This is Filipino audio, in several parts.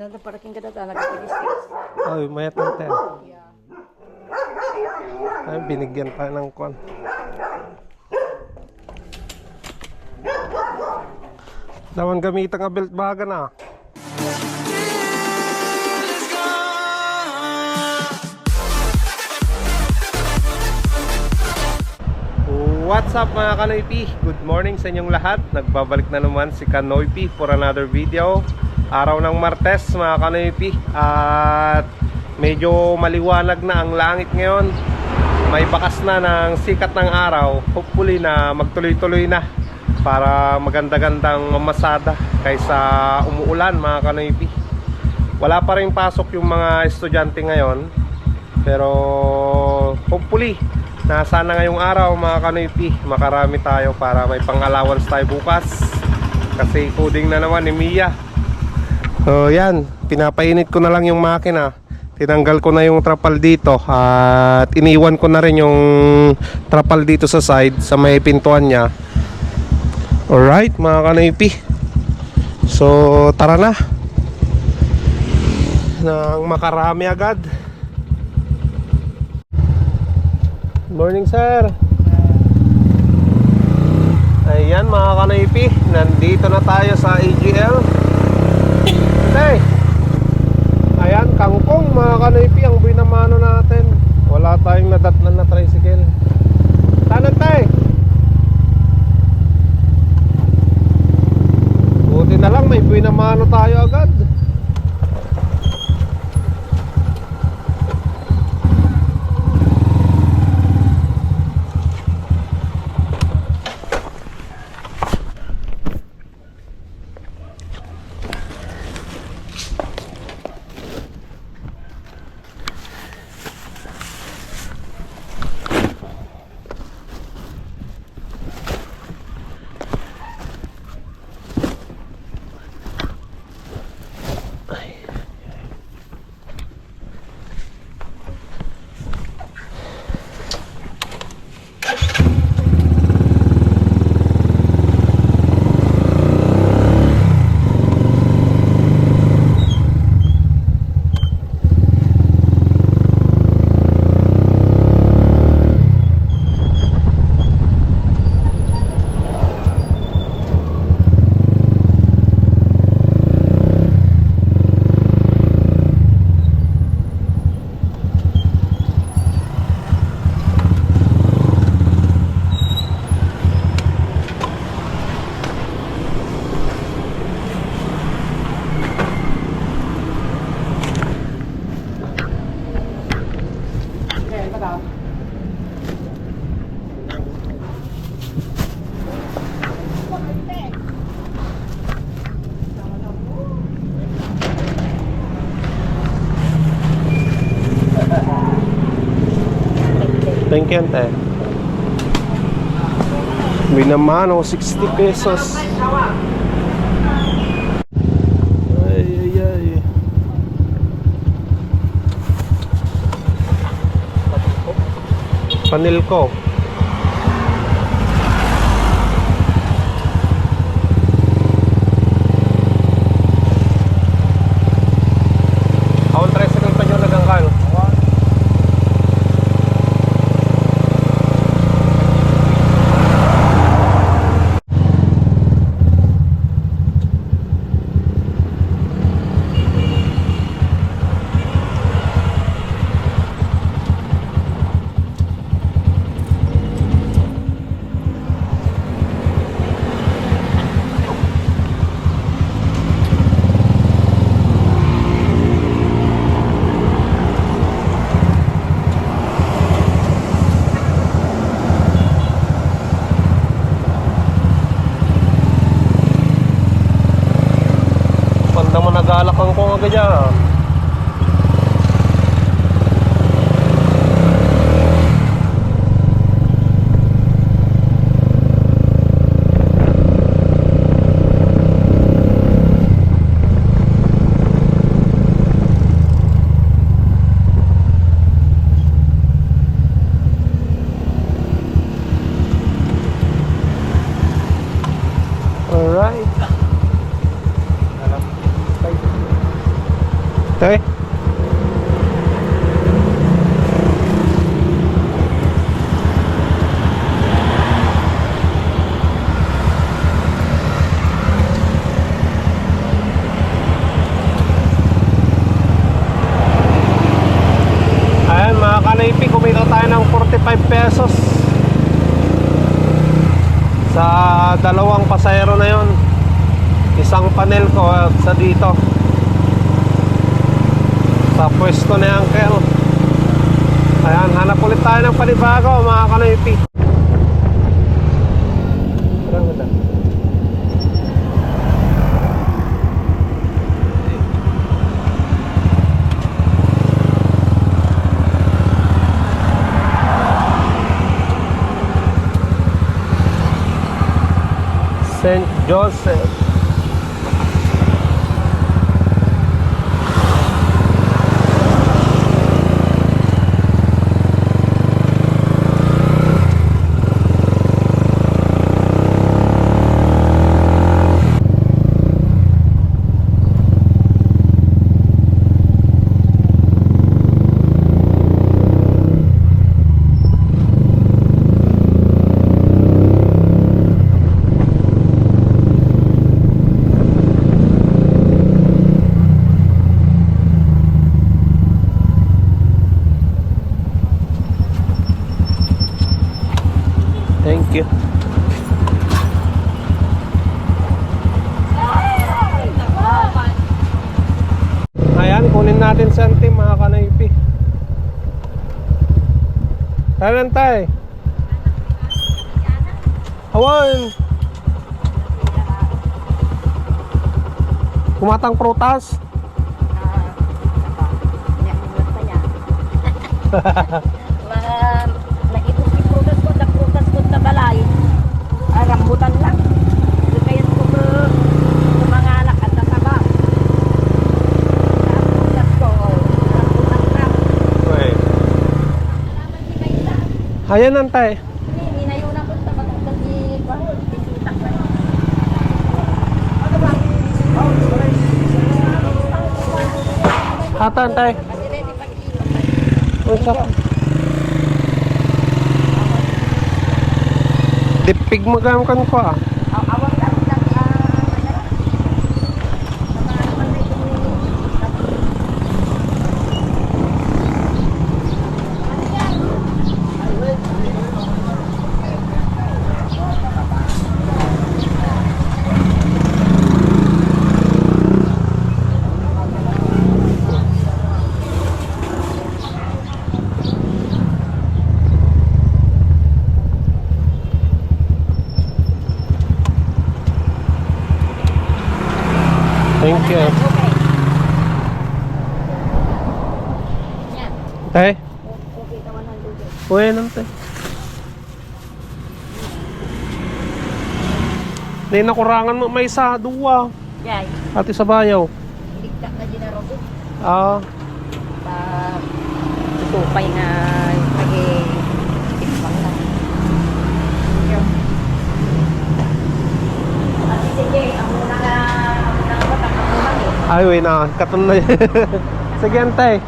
Nanda parating ka data, nagkakalis Ay, mayat ng ten. Ay, binigyan pa ng kwan. Dawan gamitan nga belt baga na. What's up mga Kanoypi? Good morning sa inyong lahat. Nagbabalik na naman si Kanoypi for another video. Araw ng Martes mga Kanoypi. At medyo maliwanag na ang langit ngayon. May bakas na ng sikat ng araw. Hopefully na magtuloy-tuloy na para maganda-gandang mamasada kaysa umuulan mga Kanoypi. Wala pa rin pasok yung mga estudyante ngayon. Pero hopefully na sana ngayong araw mga kanoypi makarami tayo para may pang allowance tayo bukas. Kasi coding na naman ni Mia. So yan. Pinapainit ko na lang yung makina. Tinanggal ko na yung trapal dito at iniwan ko na rin yung trapal dito sa side sa may pintuan niya. Alright mga kanoypi. So tara na. Nang makarami agad Morning sir. Ayan mga kanaypi Nandito na tayo sa AGL Okay Ayan kangkong mga kanaypi Ang binamano natin. Wala tayong nadatnan na tricycle. Tanan tay! Buti na lang may binamano tayo agad You, ante. Binamano, 60 pesos. Ay, ay, ay. Panil ko. Nagalakang ko Sa pwesto ni Uncle. Ayan, hanap ulit tayo ng panibago mga kanoypi. St. Joseph. Thank you. Ayan, kunin natin sa team mga kanaypi. Tanan tay. Awan. Kumatang prutas. Mga nakipos-ipugas ko, nakprutas ko na balay. Ah, rambutan lang. Kaya ko ko mga anak at nasaba. Nakprutas ko, rambutan lang. Wait. Salamat si Kaisa. Ayan antay. Hindi na yun ako sa pagkakas ni Tisitak na. Hata antay. Kasi ready pag Unsa pa? Dipig magamkan ko ah. Awang lang lang. Mga naman na ito Thank you. Okay. Yan. Tay, Okay, ka 100. uwi nante. Di nakurangan mo may isa duwa. Yay. Ati sa bayaw. Ligta na din na robo. Ah, Pa tutupay nga pagi tikpang na. Ay uwi na. Katon na. Sige antay.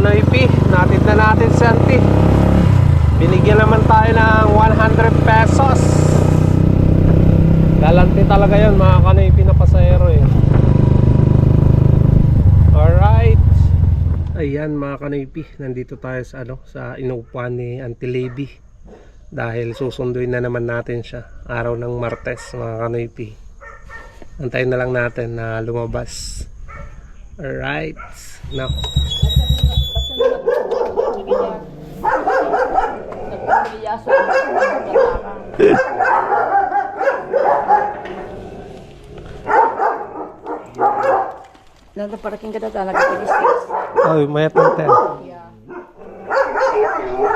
Mga kanaypi, natin na natin si auntie. Binigyan naman tayo ng 100 pesos. Galanti talaga yon mga kanaypi na pasahero eh. Alright. Ayan mga kanaypi, nandito tayo sa ano, sa inuupuan ni Auntie Lady. Dahil susunduin na naman natin siya. Araw ng Martes mga kanaypi. Antayin na lang natin na lumabas. Alright. Now, Nanda parating ka data, nagpa-police ay, may tante.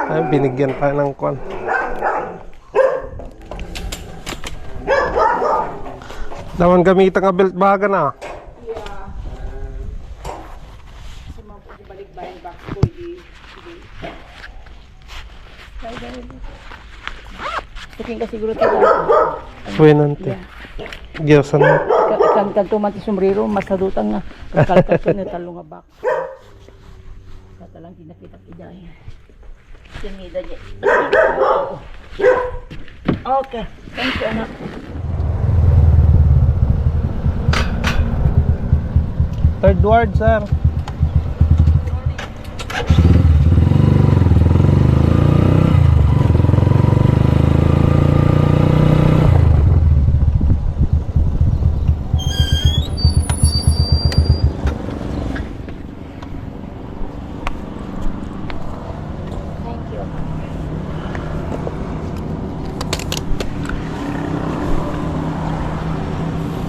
Ay, binigyan pa ng kwan. Dawan gamitan nga belt baga na. Tuking ka siguro tayo. Buenante. Diyosan mo. Ikan kan tuman ti sombrero, masadutan nga. Kalkalto ni talo nga bak. Sa talang tinakita ki dahil. Sinida niya. Okay. Thank you, anak. Third ward, sir. Thank you.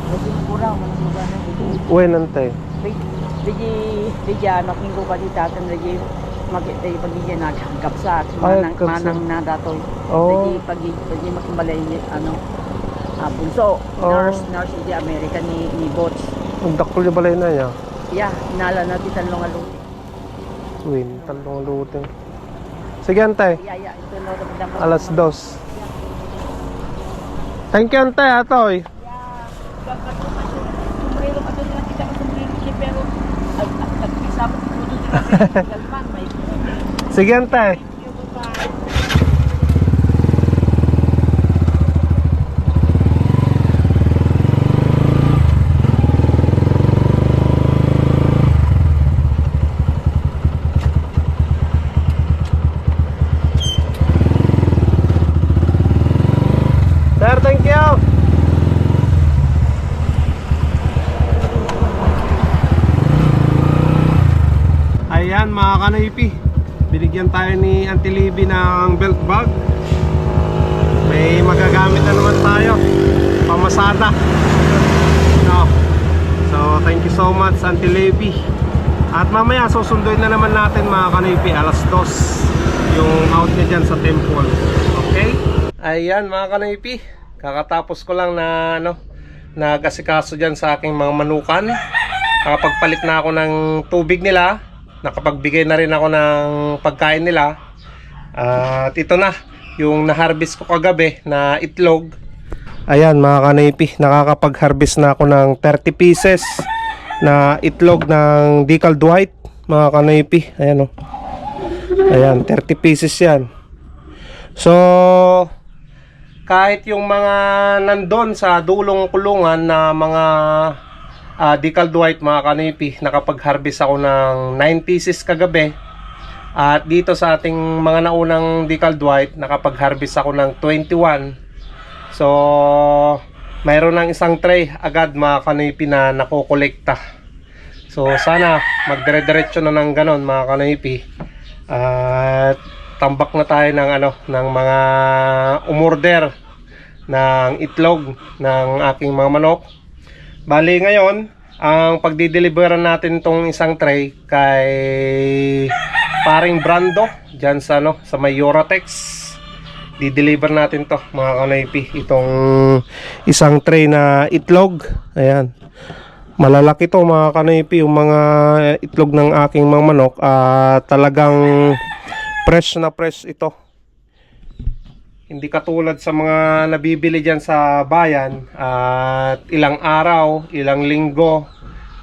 Naging kurang, manong na Uy, nante. Digi, digi anak minggu ka di tatan digi makita yung pagiging nagkapsa at Ay, manang, manang na datoy. Oh. Digi pagi makibalay ni ano ah, bunso, Oh. nurse, nurse di America ni ni Bots. Ang dakol yung balay na niya. Yeah, nala na ti tanong alo. Win, talong luting. Sige, ante. Yeah, yeah, ito damdam. Alas dos. Thank you, ante, atoy. Sombrero pa doon lang kita ka sombrero siya pero ay nagkisama ko doon lang galman may. Sige, ante. Thank you, bye. Sir, thank you. Ayan mga kanaypi Binigyan tayo ni Auntie Libby ng belt bag. May magagamit na naman tayo Pamasada. No. So thank you so much Auntie Libby. At mamaya susunduin na naman natin mga kanaypi Alas dos Yung out niya dyan sa temple. Okay? Ayan mga kanaypi Kakatapos ko lang na ano Nagasikaso dyan sa aking mga manukan. Nakapagpalit na ako ng tubig nila Nakapagbigay na rin ako ng pagkain nila. At ito na Yung na-harvest ko kagabi na itlog. Ayan mga kanaypi Nakakapag-harvest na ako ng 30 pieces Na itlog ng decal white Mga kanaypi. Ayan o Ayan 30 pieces yan. So kahit yung mga nandun sa dulong kulungan na mga uh, decal white mga kanipi nakapag-harvest ako ng 9 pieces kagabi. At dito sa ating mga naunang decal white nakapag-harvest ako ng 21 so mayroon ng isang tray agad mga kanipi na nakokolekta. So sana magdire-diretso na ng ganon mga kanipi. At tambak na tayo ng ano ng mga umorder ng itlog ng aking mga manok. Bali ngayon, ang pagdi-deliveran natin tong isang tray kay paring Brando diyan sa ano sa may Eurotex. Di-deliver natin to mga kanaypi itong isang tray na itlog. Ayan. Malalaki to mga kanaypi yung mga itlog ng aking mga manok at talagang fresh na fresh ito. Hindi katulad sa mga nabibili dyan sa bayan at ilang araw, ilang linggo,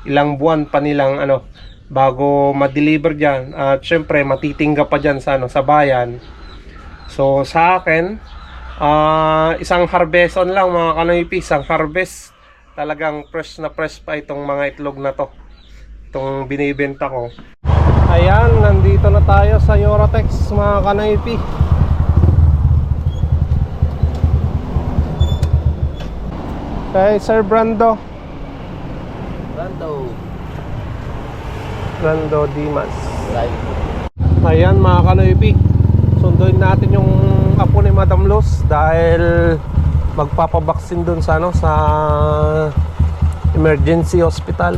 ilang buwan pa nilang ano bago ma-deliver dyan at syempre matitingga pa dyan sa ano sa bayan. So sa akin ah, isang harveston lang mga kanoypi, isang harvest. Talagang fresh na fresh pa itong mga itlog na to. Itong binibenta ko. Ayan, nandito na tayo sa Eurotex mga kanaypi. Kay Sir Brando. Brando. Brando Dimas. Right. Ayan mga kanaypi. Sunduin natin yung apo ni Madam Luz dahil magpapabaksin dun sa ano sa emergency hospital.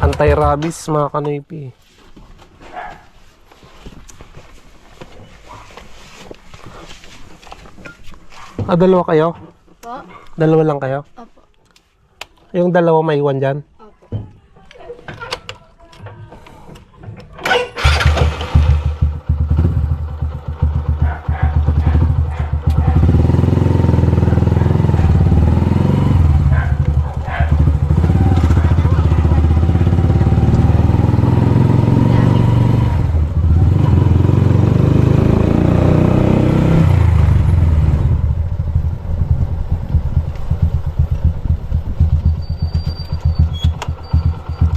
Anti-rabies mga kanaypi. Ah, dalawa kayo? Dalawa lang kayo? Opo. Yung dalawa may iwan dyan?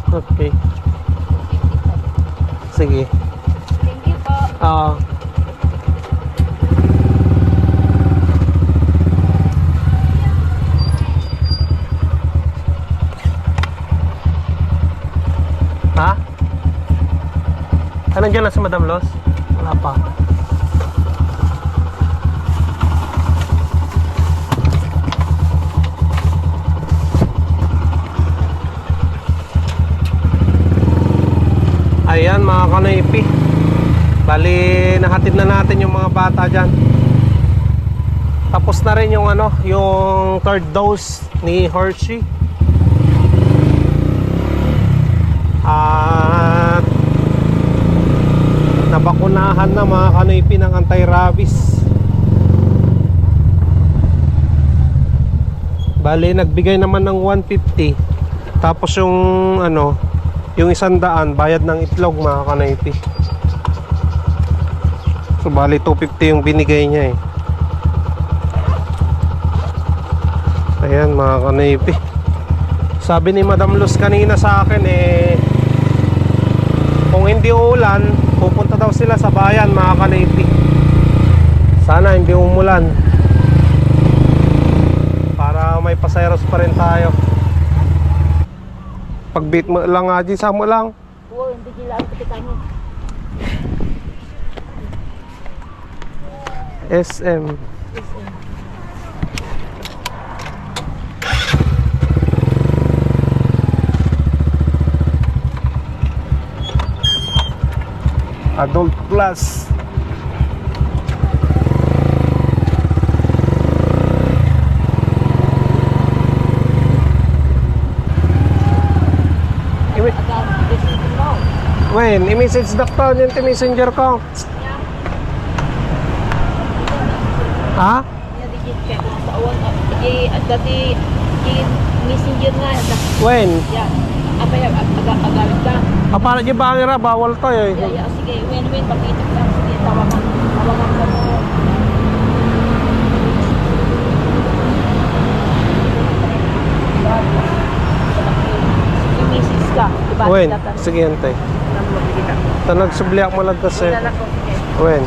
Okay. Sige. Thank you po. Oo. Ha? Anong dyan na si Madam Los? Wala pa. Mga kanoipi Bali nahatid na natin yung mga bata dyan. Tapos na rin yung ano Yung third dose ni Hershey. At Nabakunahan na mga kanoipi ng anti-rabies. Bali nagbigay naman ng 150 Tapos yung ano yung isang daan, bayad ng itlog mga kanaypi. So bali 250 yung binigay niya eh. Ayan mga kanaypi. Sabi ni Madam Luz kanina sa akin eh kung hindi uulan, pupunta daw sila sa bayan mga kanaypi. Sana hindi umulan. Para may pasayaros pa rin tayo. Pagbit mo lang nga, G, mo lang. Oo, hindi nila ang kapitahin. SM. Adult Plus. Wen, i-message doktor yung ti messenger ko. Ha? Yan, digit check lang sa awan. Dati, messenger nga. Wen? Yan. Apa yan, agad ka. Ah, para di ba nga bawal to eh. Yeah, yeah, sige, win-win, pag-itik lang, sige, tawagan, tawagan ka mo. Ka, diba? Datan- sige antay. Tanag subliak mo lang kasi. Yeah, okay.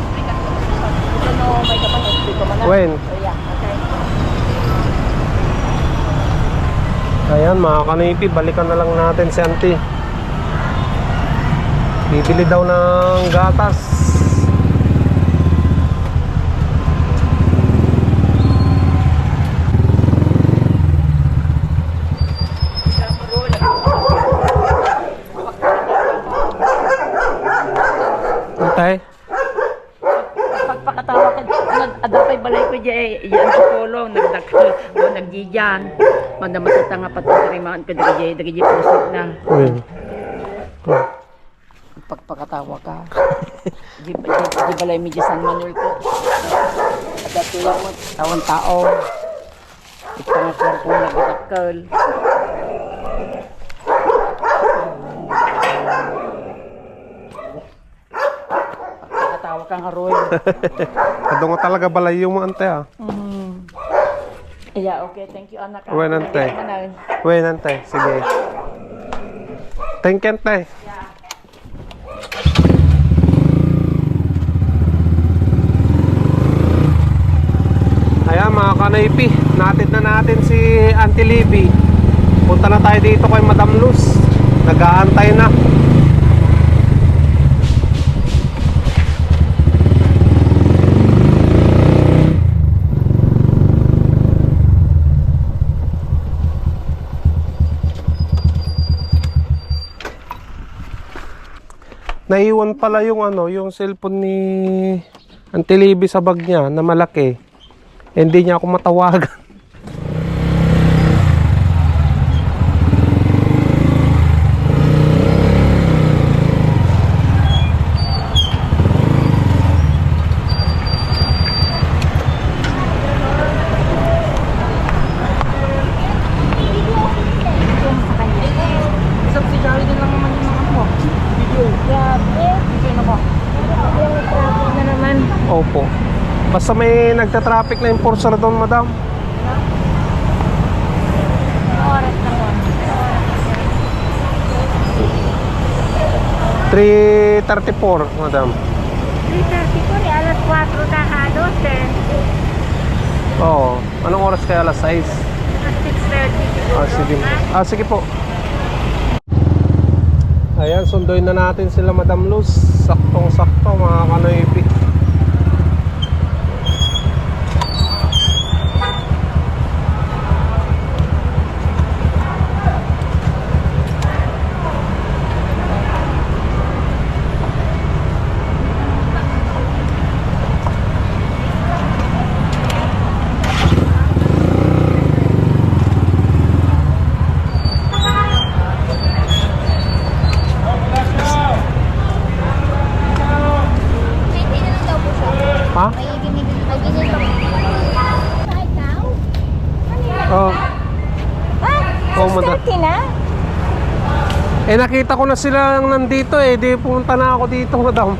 Ayan mga kanipi, balikan na lang natin si auntie. Bibili daw ng gatas. Antay? Pagpakatawa ka, nag-adapay balay ko dyan, yan sa polo, nagdakil, o nagdiyan. Madamatata nga patutarimaan ko, dagi dagi pusok na. Uy. Pagpakatawa ka. di, di, di balay mi San Manuel ko. Adatulang mo, tawang tao. Ipangakuan ko nagdakil. Pagpakatawa ka nga, Roy. Kadong nga talaga balay yung mga ante ah. Mm. Yeah, okay. Thank you, anak. Uy, nantay. Manay. Uy, nante. Sige. Thank you, ante. Ayan mga kanaypi, natid na natin si Auntie Libby. Punta na tayo dito kay Madam Luz. Nag-aantay na. Naiwan pala yung ano, yung cellphone ni Auntie Libby sa bag niya na malaki. Hindi niya ako matawagan. Subsidiary din lang naman yung mga mo. Video. Grabe. Video na ba? Grabe na naman. Opo. Basta may nagta-traffic na enforcer doon, madam. Oras na mo. 3.34, madam. 3.30 po, eh, alas 4 na halos eh. Oo. Anong oras kaya alas 6? Alas 6.30 Ah, sige. Ah, sige po. Ayan, sunduin na natin sila Madam Luz. Saktong-sakto mga kanoypi. Hindi na lang daw po siya. Ha? May binibili, may binibili pa. Kahit now? Oo. Ah, Oh, madam. 6.30 na? Eh nakita ko na sila nandito eh. Di pumunta na ako dito, madam.